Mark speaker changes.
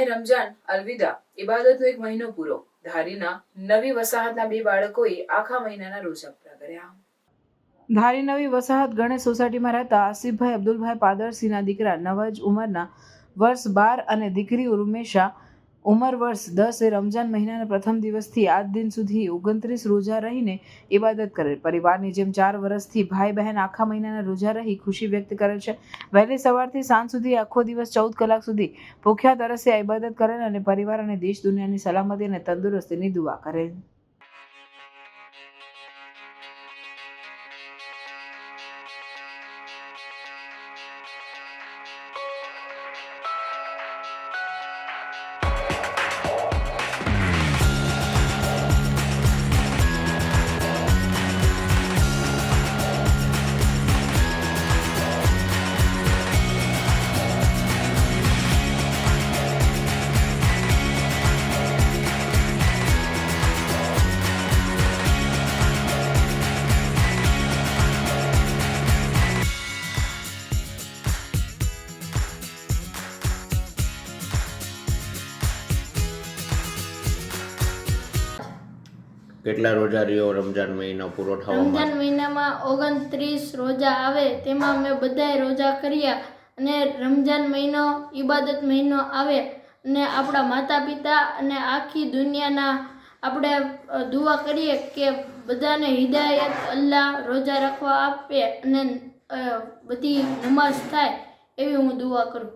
Speaker 1: માહે રમજાન, અલવિદા ઇબાદતનો એક મહિનો પૂરો. ધારીના નવી વસાહતના બે બાળકોએ આખા મહિનાના રોજા પૂરા કર્યા. ધારી નવી વસાહત ગણેશ સોસાયટીમાં રહેતા આસિફભાઈ અબ્દુલભાઈ પાદરસિંહના દીકરા નવાજ ઉમરના વર્ષ બાર અને દીકરી ઉર્મેશા ઉંમર વર્ષ દસ એ રમજાન મહિનાના પ્રથમ દિવસથી આજ દિન સુધી ઓગણત્રીસ રોજા રહીને ઇબાદત કરેલ પરિવારની જેમ ચાર વર્ષથી ભાઈ બહેન આખા મહિનાના રોજા રહી ખુશી વ્યક્ત કરે છે. વહેલી સવારથી સાંજ સુધી આખો દિવસ ચૌદ કલાક સુધી ભૂખ્યા તરસે ઇબાદત કરેલ અને પરિવાર અને દેશ દુનિયાની સલામતી અને તંદુરસ્તીની દુઆ કરેલ
Speaker 2: કેટલા રોજા રહ્યો રમજાન મહિનો પૂરો થવામાં
Speaker 3: રમજાન મહિનામાં ઓગણત્રીસ રોજા આવે તેમાં અમે બધાએ રોજા કર્યા અને રમજાન મહિનો ઈબાદત મહિનો આવે અને આપણા માતા પિતા અને આખી દુનિયાના આપણે દુઆ કરીએ કે બધાને હિદાયત અલ્લાહ રોજા રાખવા આપે અને બધી નમાઝ થાય એવી હું દુઆ કરું.